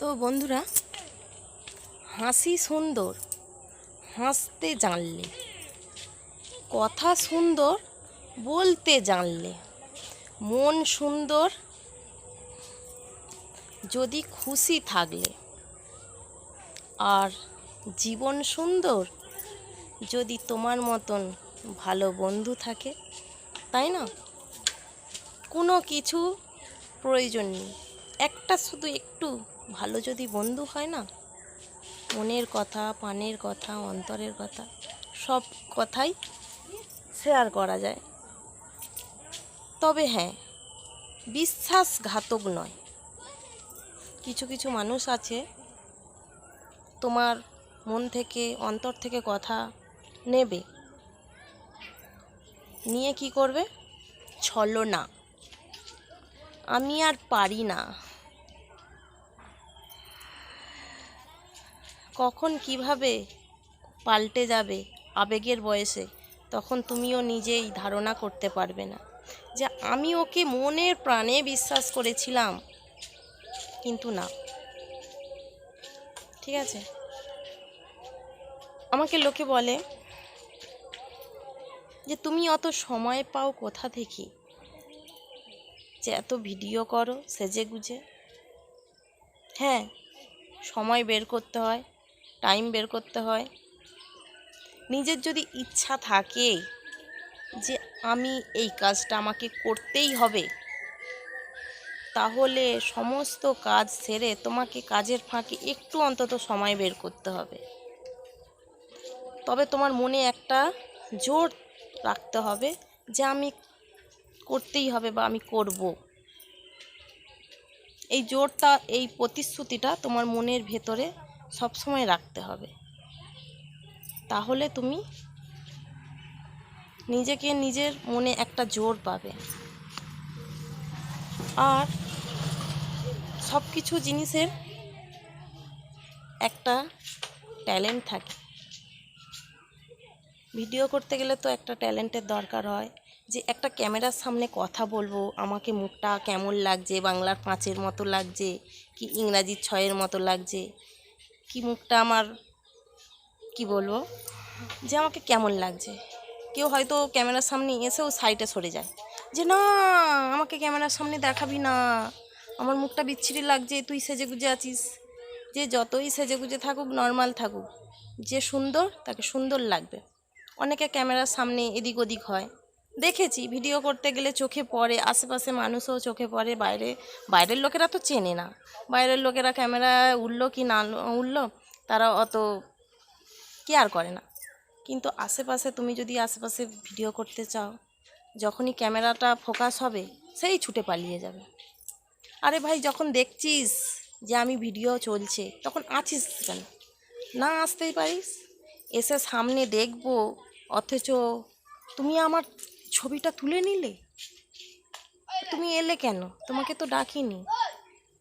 তো বন্ধুরা, হাসি সুন্দর, হাসতে জানলে। কথা সুন্দর, বলতে জানলে। মন সুন্দর, যদি খুশি থাকলে। আর জীবন সুন্দর, যদি তোমার মতন ভালো বন্ধু থাকে, তাই না? কোনো কিছু প্রয়োজন নেই। একটা শুধু একটু ভালো যদি বন্ধু হয় না, মনের কথা, পানের কথা, অন্তরের কথা, সব কথাই শেয়ার করা যায়। তবে হ্যাঁ বিশ্বাসঘাতক নয়। কিছু কিছু মানুষ আছে, তোমার মন থেকে, অন্তর থেকে কথা নেবে। নিয়ে কি করবে? ছলনা। আমি আর পারি না। কখন কীভাবে পাল্টে যাবে আবেগের বয়সে, তখন তুমিও নিজেই ধারণা করতে পারবে না। যে আমি ওকে মনের প্রাণে বিশ্বাস করেছিলাম, কিন্তু না। ঠিক আছে? আমাকে লোকে বলে যে, তুমি অত সময় পাও কোথা থেকে? যে এত ভিডিও করো, সেজে গুজে? হ্যাঁ সময় বের করতে হয়। টাইম বের করতে হয়। নিজের যদি ইচ্ছা থাকে যে আমি এই কাজটা আমাকে করতেই হবে, তাহলে সমস্ত কাজ সেরে তোমাকে কাজের ফাঁকে একটু অন্তত সময় বের করতে হবে। তবে তোমার মনে একটা জোর রাখতে হবে যে আমি করতেই হবে বা আমি করব। এই জোরটা, এই প্রতিশ্রুতিটা তোমার মনের ভেতরে সবসময় রাখতে হবে। তাহলে তুমি নিজেকে নিজের মনে একটা জোর পাবে। আর সব কিছু জিনিসের একটা ট্যালেন্ট থাকে। ভিডিও করতে গেলে তো একটা ট্যালেন্টের দরকার হয় যে একটা ক্যামেরার সামনে কথা বলব, আমাকে মুখটা কেমন লাগছে, বাংলার পাঁচের মতো লাগছে, কি ইংরাজির ছয়ের মতো লাগছে কি মুখটা আমার, কি বলব? যে আমাকে কেমন লাগছে। কেউ হয়তো ক্যামেরার সামনে এসেও সাইডে সরে যায়। যে না, আমাকে ক্যামেরার সামনে দেখাবি না। আমার মুখটা বিচ্ছিরি লাগছে, তুই সেজে গুজে আছিস। যে যতই সেজে গুজে থাকুক নর্মাল থাকুক। যে সুন্দর, তাকে সুন্দর লাগবে। অনেকে ক্যামেরার সামনে এদিক ওদিক হয়। দেখেছি, ভিডিও করতে গেলে চোখে পড়ে, আশেপাশে মানুষও চোখে পড়ে, বাইরে, বাইরের লোকেরা তো চেনে না। বাইরের লোকেরা ক্যামেরা উঠল কি না উঠল তারা অত কেয়ার করে না। কিন্তু আশেপাশে, তুমি যদি আশেপাশে ভিডিও করতে চাও, যখনই ক্যামেরাটা ফোকাস হবে, সেই ছুটে পালিয়ে যাবে। আরে ভাই, যখন দেখছিস যে আমি ভিডিও চলছে, তখন আছিস কেন? না আসতেই পারিস। এসে সামনে দেখব, অথচ তুমি আমার ছবিটা তুলে নিলে? তুমি এলে কেন? তোমাকে তো ডাকিনি।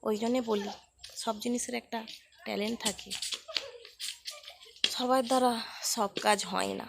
ওই জন্যে বলি, সব জিনিসের একটা ট্যালেন্ট থাকে। সবার দ্বারা সব কাজ হয় না।